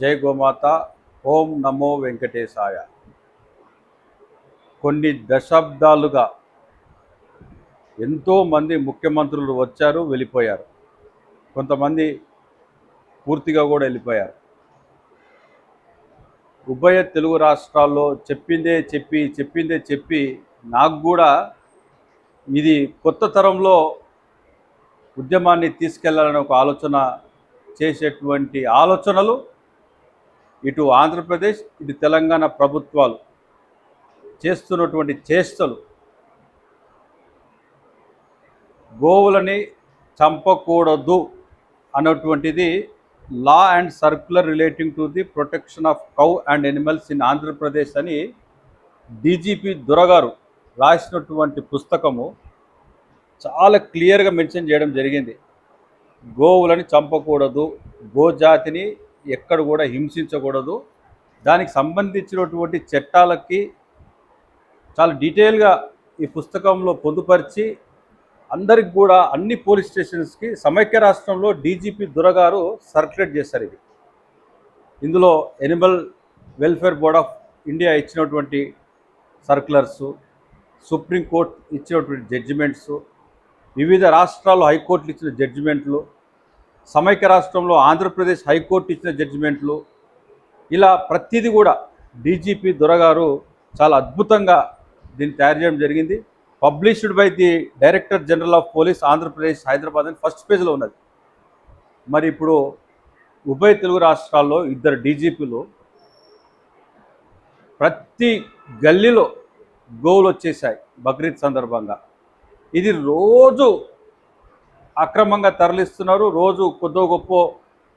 జై గోమాత ఓం నమో వెంకటేశాయ. కొన్ని దశాబ్దాలుగా ఎంతోమంది ముఖ్యమంత్రులు వచ్చారు వెళ్ళిపోయారు. కొంతమంది పూర్తిగా కూడా వెళ్ళిపోయారు. ఉభయ తెలుగు రాష్ట్రాల్లో చెప్పిందే చెప్పి చెప్పిందే చెప్పి నాకు కూడా ఇది కొత్త తరంలో ఉద్యమాన్ని తీసుకెళ్ళాలని ఒక ఆలోచన చేసేటువంటి ఆలోచనలు ఇటు ఆంధ్రప్రదేశ్ ఇటు తెలంగాణ ప్రభుత్వాలు చేస్తున్నటువంటి చేష్టలు గోవులని చంపకూడదు అన్నటువంటిది law and circular relating to the protection of cow and animals in Andhra Pradesh అని డీజీపీ దొరగారు రాసినటువంటి పుస్తకము చాలా క్లియర్గా మెన్షన్ చేయడం జరిగింది. గోవులని చంపకూడదు గోజాతిని ఎక్కడ కూడా హింసించకూడదు. దానికి సంబంధించినటువంటి చట్టాలకి చాలా డీటెయిల్గా ఈ పుస్తకంలో పొందుపరిచి అందరికి కూడా అన్ని పోలీస్ స్టేషన్స్కి సమైక్య రాష్ట్రంలో డీజీపీ దొరగారు సర్క్యులేట్ చేశారు ఇది. ఇందులో animal welfare board of India ఇచ్చినటువంటి సర్క్యులర్సు సుప్రీంకోర్టు ఇచ్చినటువంటి జడ్జిమెంట్స్ వివిధ రాష్ట్రాల్లో హైకోర్టులు ఇచ్చిన జడ్జిమెంట్లు సమైక్య రాష్ట్రంలో ఆంధ్రప్రదేశ్ హైకోర్టు ఇచ్చిన జడ్జిమెంట్లు. ఇలా ప్రతిదీ కూడా డీజీపీ దొరగారు చాలా అద్భుతంగా దీన్ని తయారు చేయడం జరిగింది. Published by the director general of police Andhra Pradesh Hyderabad అని ఫస్ట్ పేజ్లో ఉన్నది. మరి ఇప్పుడు ఉభయ తెలుగు రాష్ట్రాల్లో ఇద్దరు డీజీపీలు ప్రతి గల్లీలో గోవులు వచ్చేసాయి బక్రీద్ సందర్భంగా. ఇది రోజు అక్రమంగా తరలిస్తున్నారు. రోజు కొద్దో గొప్ప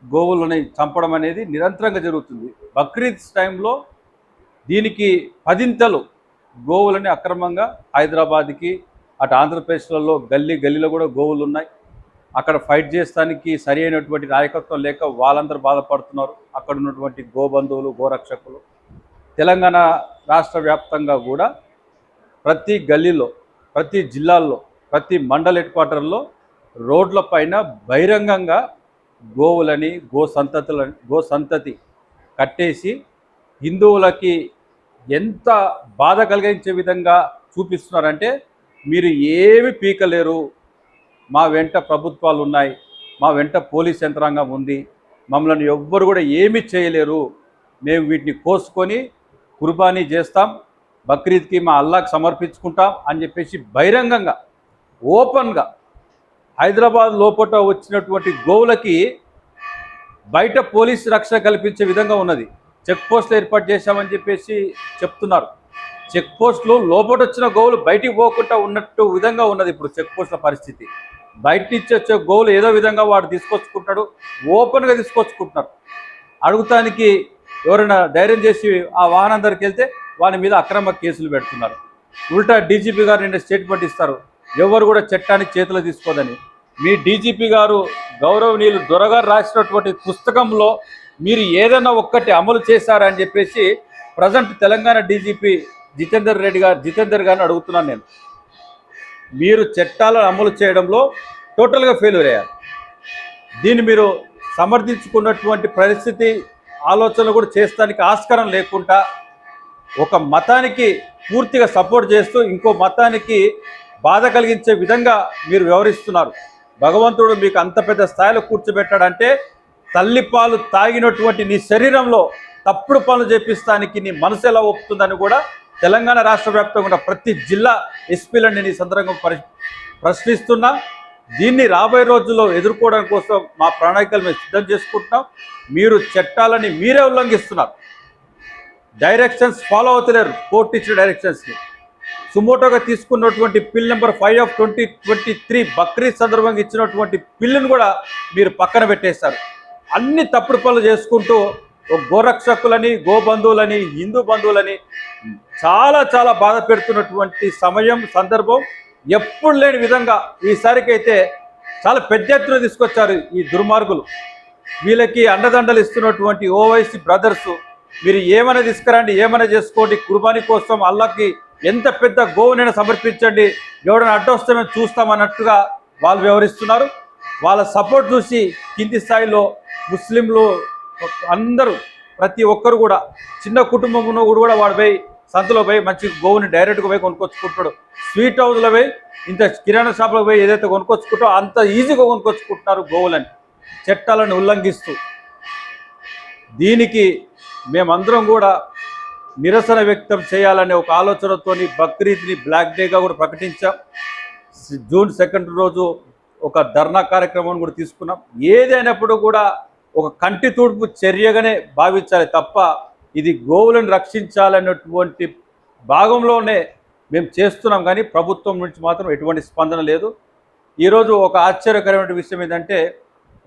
గోవులని చంపడం అనేది నిరంతరంగా జరుగుతుంది. బక్రీద్ టైంలో దీనికి పదింతలు గోవులని అక్రమంగా హైదరాబాద్కి అటు ఆంధ్రప్రదేశ్లలో గల్లీ గల్లీలో కూడా గోవులు ఉన్నాయి అక్కడ ఫైట్ చేస్తానికి సరి అయినటువంటి నాయకత్వం లేక వాళ్ళందరూ బాధపడుతున్నారు. అక్కడ ఉన్నటువంటి గోబంధువులు గోరక్షకులు. తెలంగాణ రాష్ట్ర వ్యాప్తంగా కూడా ప్రతి గల్లీలో ప్రతి జిల్లాల్లో ప్రతి మండల హెడ్ క్వార్టర్లో రోడ్ల పైన బహిరంగంగా గోవులని గో సంతతులని గో సంతతి కట్టేసి హిందువులకి ఎంత బాధ కలిగించే విధంగా చూపిస్తున్నారంటే మీరు ఏమి పీకలేరు. మా వెంట ప్రభుత్వాలు ఉన్నాయి. మా వెంట పోలీస్ యంత్రాంగం ఉంది. మమ్మల్ని ఎవ్వరు కూడా ఏమి చేయలేరు. మేము వీటిని కోసుకొని కుర్బానీ చేస్తాం. బక్రీద్కి మా అల్లాకి సమర్పించుకుంటాం అని చెప్పేసి బహిరంగంగా ఓపెన్గా హైదరాబాద్ లోపట వచ్చినటువంటి గోవులకి బయట పోలీసు రక్షణ కల్పించే విధంగా ఉన్నది. చెక్ పోస్టులు ఏర్పాటు చేశామని చెప్పేసి చెప్తున్నారు. చెక్ పోస్టులు లోపట వచ్చిన గోవులు బయటికి పోకుండా ఉన్నట్టు విధంగా ఉన్నది ఇప్పుడు చెక్ పోస్టుల పరిస్థితి. బయట నుంచి వచ్చే గోవులు ఏదో విధంగా వాడు తీసుకొచ్చుకుంటాడు ఓపెన్గా తీసుకొచ్చుకుంటున్నారు. అడుగుతానికి ఎవరైనా ధైర్యం చేసి ఆ వాహనం దగ్గరికి వెళ్తే వాని మీద అక్రమ కేసులు పెడుతున్నారు. ఉల్టా డీజీపీ గారు నిన్న స్టేట్మెంట్ ఇస్తారు. ఎవరు కూడా చట్టాన్ని చేతిలో తీసుకోదని. మీ డీజీపీ గారు గౌరవనీయులు దొరగారు రాసినటువంటి పుస్తకంలో మీరు ఏదైనా ఒక్కటి అమలు చేశారని చెప్పేసి ప్రజెంట్ తెలంగాణ డీజీపీ జితేందర్ రెడ్డి గారు జితేందర్ గారిని అడుగుతున్నాను నేను. మీరు చట్టాలను అమలు చేయడంలో టోటల్గా ఫెయిల్యూర్ అయ్యారు. దీన్ని మీరు సమర్థించుకున్నటువంటి పరిస్థితి ఆలోచనలు కూడా చేస్తానికి ఆస్కారం లేకుండా ఒక మతానికి పూర్తిగా సపోర్ట్ చేస్తూ ఇంకో మతానికి బాధ కలిగించే విధంగా మీరు వ్యవహరిస్తున్నారు. భగవంతుడు మీకు అంత పెద్ద స్థాయిలో కూర్చోబెట్టాడంటే తల్లిపాలు తాగినటువంటి నీ శరీరంలో తప్పుడు పనులు చేపిస్తానికి నీ మనసు ఎలా ఒప్పుతుందని కూడా తెలంగాణ రాష్ట్ర వ్యాప్తంగా ఉన్న ప్రతి జిల్లా ఎస్పీలని నేను ఈ సందర్భంగా పరి ప్రశ్నిస్తున్నా. దీన్ని రాబోయే రోజుల్లో ఎదుర్కోవడం కోసం మా ప్రణాళికలు మేము సిద్ధం చేసుకుంటున్నాం. మీరు చట్టాలని మీరే ఉల్లంఘిస్తున్నారు. డైరెక్షన్స్ ఫాలో అవుతలేరు. కోర్టు ఇచ్చిన డైరెక్షన్స్ని సుమోటోగా తీసుకున్నటువంటి PIL number five of twenty twenty three Bakrid సందర్భంగా ఇచ్చినటువంటి పిల్లును కూడా మీరు పక్కన పెట్టేస్తారు అన్ని తప్పుడు పనులు చేసుకుంటూ గోరక్షకులని గోబంధువులని హిందూ బంధువులని చాలా చాలా బాధ పెడుతున్నటువంటి సమయం సందర్భం ఎప్పుడు లేని విధంగా ఈసారికైతే చాలా పెద్ద ఎత్తున తీసుకొచ్చారు ఈ దుర్మార్గులు. వీళ్ళకి అండదండలు ఇస్తున్నటువంటి ఓవైసీ బ్రదర్సు మీరు ఏమైనా తీసుకురండి ఏమైనా చేసుకోండి కుర్బానీ కోసం అల్లాకి ఎంత పెద్ద గోవునైనా సమర్పించండి. ఎవడైనా అడ్డొస్తే మేము చూస్తామన్నట్టుగా వాళ్ళు వ్యవహరిస్తున్నారు వాళ్ళ సపోర్ట్ చూసి కింది స్థాయిలో ముస్లింలు అందరూ ప్రతి ఒక్కరు కూడా చిన్న కుటుంబంలో కూడా వాడు పోయి సంతలో పోయి మంచి గోవుని డైరెక్ట్గా పోయి కొనుక్కొచ్చుకుంటాడు. స్వీట్ హౌస్లో పోయి ఇంత కిరాణా షాప్లో పోయి ఏదైతే కొనుక్కొచ్చుకుంటారో అంత ఈజీగా కొనుక్కొచ్చుకుంటున్నారు గోవులని చట్టాలను ఉల్లంఘిస్తూ. దీనికి మేమందరం కూడా నిరసన వ్యక్తం చేయాలనే ఒక ఆలోచనతోని బక్రీద్ని బ్లాక్ డేగా కూడా ప్రకటించాం. జూన్ సెకండ్ రోజు ఒక ధర్నా కార్యక్రమం కూడా తీసుకున్నాం. ఏదైనప్పుడు కూడా ఒక కంటి తూర్పు చర్యగానే భావించాలి తప్ప ఇది గోవులను రక్షించాలన్నటువంటి భాగంలోనే మేము చేస్తున్నాం కానీ ప్రభుత్వం నుంచి మాత్రం ఎటువంటి స్పందన లేదు. ఈరోజు ఒక ఆశ్చర్యకరమైన విషయం ఏంటంటే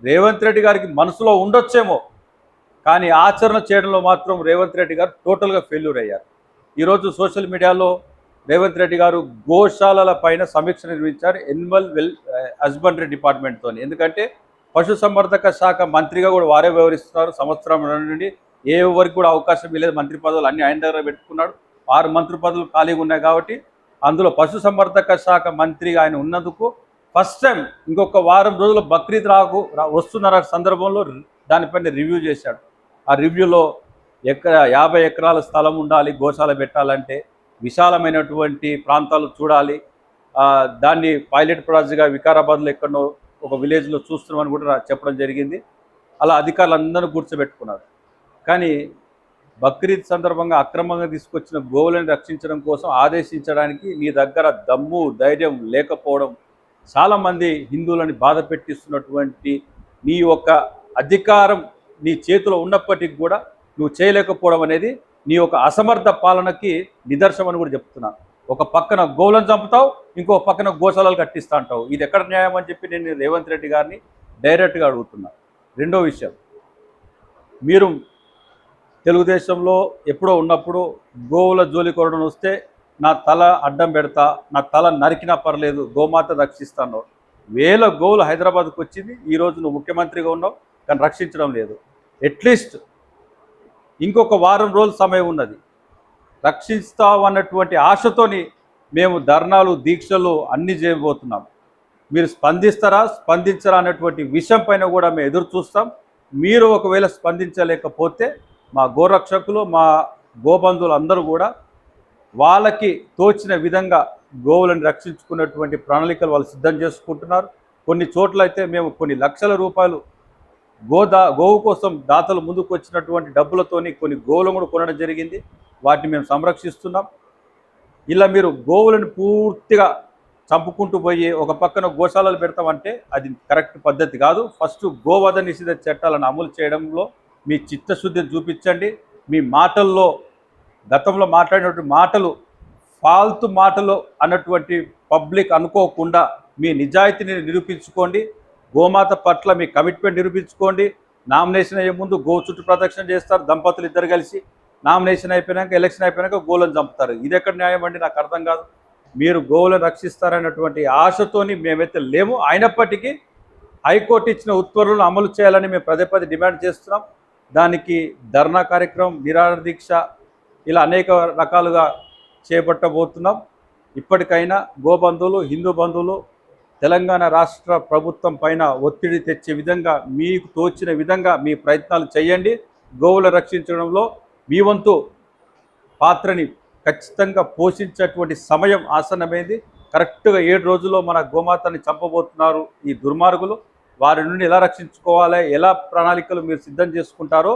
రేవంత్ రెడ్డి గారికి మనసులో ఉండొచ్చేమో కానీ ఆచరణ చేయడంలో మాత్రం రేవంత్ రెడ్డి గారు టోటల్గా ఫెయిల్యూర్ అయ్యారు. ఈరోజు సోషల్ మీడియాలో రేవంత్ రెడ్డి గారు గోశాలల పైన సమీక్ష నిర్వహించారు ఎనిమల్ వెల్ హస్బెండరీ డిపార్ట్మెంట్తో ఎందుకంటే పశుసంవర్ధక శాఖ మంత్రిగా కూడా వారే వ్యవహరిస్తున్నారు. సంవత్సరం నుండి ఏ ఎవరికి కూడా అవకాశం లేదు మంత్రి పదవులు అన్ని ఆయన దగ్గర పెట్టుకున్నాడు. ఆరు మంత్రి పదవులు ఖాళీగా ఉన్నాయి కాబట్టి అందులో పశుసంవర్ధక శాఖ మంత్రిగా ఆయన ఉన్నందుకు ఫస్ట్ టైం ఇంకొక వారం రోజులు బక్రీద్ రాకు వస్తున్న సందర్భంలో దానిపైన రివ్యూ చేశాడు. ఆ రివ్యూలో ఎక్కడ యాభై ఎకరాల స్థలం ఉండాలి గోశాల పెట్టాలంటే విశాలమైనటువంటి ప్రాంతాలు చూడాలి. దాన్ని పైలట్ ప్రాజెక్ట్గా వికారాబాద్లో ఎక్కడో ఒక విలేజ్లో చూస్తున్నామని కూడా చెప్పడం జరిగింది. అలా అధికారులు అందరూ కూర్చోబెట్టుకున్నారు కానీ బక్రీద్ సందర్భంగా అక్రమంగా తీసుకొచ్చిన గోవులను రక్షించడం కోసం ఆదేశించడానికి నీ దగ్గర దమ్ము ధైర్యం లేకపోవడం చాలామంది హిందువులని బాధ పెట్టిస్తున్నటువంటి నీ యొక్క అధికారం నీ చేతిలో ఉన్నప్పటికీ కూడా నువ్వు చేయలేకపోవడం అనేది నీ యొక్క అసమర్థ పాలనకి నిదర్శనం అని కూడా చెప్తున్నాను ఒక పక్కన గోవులను చంపుతావు ఇంకో పక్కన గోశాలలు కట్టిస్తూ అంటావు. ఇది ఎక్కడ న్యాయం అని చెప్పి నేను రేవంత్ రెడ్డి గారిని డైరెక్ట్గా అడుగుతున్నా. రెండో విషయం మీరు తెలుగుదేశంలో ఎప్పుడో ఉన్నప్పుడు గోవుల జోలి కొరడం వస్తే నా తల అడ్డం పెడతా నా తల నరికినా పర్లేదు గోమాత రక్షిస్తాను. వేల గోవులు హైదరాబాద్కు వచ్చింది ఈరోజు నువ్వు ముఖ్యమంత్రిగా ఉన్నావు కానీ రక్షించడం లేదు. అట్లీస్ట్ ఇంకొక వారం రోజుల సమయం ఉన్నది. రక్షిస్తామన్నటువంటి ఆశతోని మేము ధర్నాలు దీక్షలు అన్నీ చేయబోతున్నాం. మీరు స్పందిస్తారా స్పందించరా అన్నటువంటి విషయం పైన కూడా మేము ఎదురు చూస్తాం. మీరు ఒకవేళ స్పందించలేకపోతే మా గోరక్షకులు మా గోబంధువులు అందరూ కూడా వాళ్ళకి తోచిన విధంగా గోవులను రక్షించుకున్నటువంటి ప్రణాళికలు వాళ్ళు సిద్ధం చేసుకుంటున్నారు. కొన్ని చోట్ల అయితే మేము కొన్ని లక్షల రూపాయలు గోదా గోవు కోసం దాతలు ముందుకు వచ్చినటువంటి డబ్బులతోని కొన్ని గోవులను కూడా కొనడం జరిగింది. వాటిని మేము సంరక్షిస్తున్నాం. ఇలా మీరు గోవులను పూర్తిగా చంపుకుంటూ పోయి ఒక పక్కన గోశాలలు పెడతామంటే అది కరెక్ట్ పద్ధతి కాదు. ఫస్ట్ గోవధ నిషేధ చట్టాలను అమలు చేయడంలో మీ చిత్తశుద్ధిని చూపించండి. మీ మాటల్లో గతంలో మాట్లాడినటువంటి మాటలు ఫాల్తు మాటలు అన్నటువంటి పబ్లిక్ అనుకోకుండా మీ నిజాయితీని నిరూపించుకోండి. గోమాత పట్ల మీ కమిట్మెంట్ నిరూపించుకోండి. నామినేషన్ అయ్యే ముందు గో చుట్టూ ప్రదక్షిణ చేస్తారు. దంపతులు ఇద్దరు కలిసి నామినేషన్ అయిపోయినాక ఎలక్షన్ అయిపోయినాక గోలను చంపుతారు. ఇది ఎక్కడ న్యాయం అండి? నాకు అర్థం కాదు. మీరు గోవులను రక్షిస్తారన్నటువంటి ఆశతోని మేమైతే లేము. అయినప్పటికీ హైకోర్టు ఇచ్చిన ఉత్తర్వులను అమలు చేయాలని మేము పదే పదే డిమాండ్ చేస్తున్నాం. దానికి ధర్నా కార్యక్రమం నిరాహార దీక్ష ఇలా అనేక రకాలుగా చేపట్టబోతున్నాం. ఇప్పటికైనా గోబంధువులు హిందూ బంధువులు తెలంగాణ రాష్ట్ర ప్రభుత్వం పైన ఒత్తిడి తెచ్చే విధంగా మీకు తోచిన విధంగా మీ ప్రయత్నాలు చేయండి. గోవుల రక్షించడంలో మీ వంతు పాత్రని ఖచ్చితంగా పోషించేటువంటి సమయం ఆసన్నమైంది. కరెక్ట్గా ఏడు రోజుల్లో మన గోమాతని చంపబోతున్నారు ఈ దుర్మార్గులు. వారి నుండి ఎలా రక్షించుకోవాలి ఎలా ప్రణాళికలు మీరు సిద్ధం చేసుకుంటారో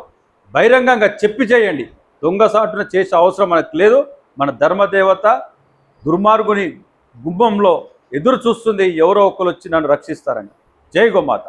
బహిరంగంగా చెప్పి చేయండి. దొంగసాటున చేసే అవసరం మనకు లేదు. మన ధర్మదేవత దుర్మార్గుని గుమ్మంలో ఎదురు చూస్తుంది ఎవరో ఒకరు వచ్చి నన్ను రక్షిస్తారని. జై గోమాత.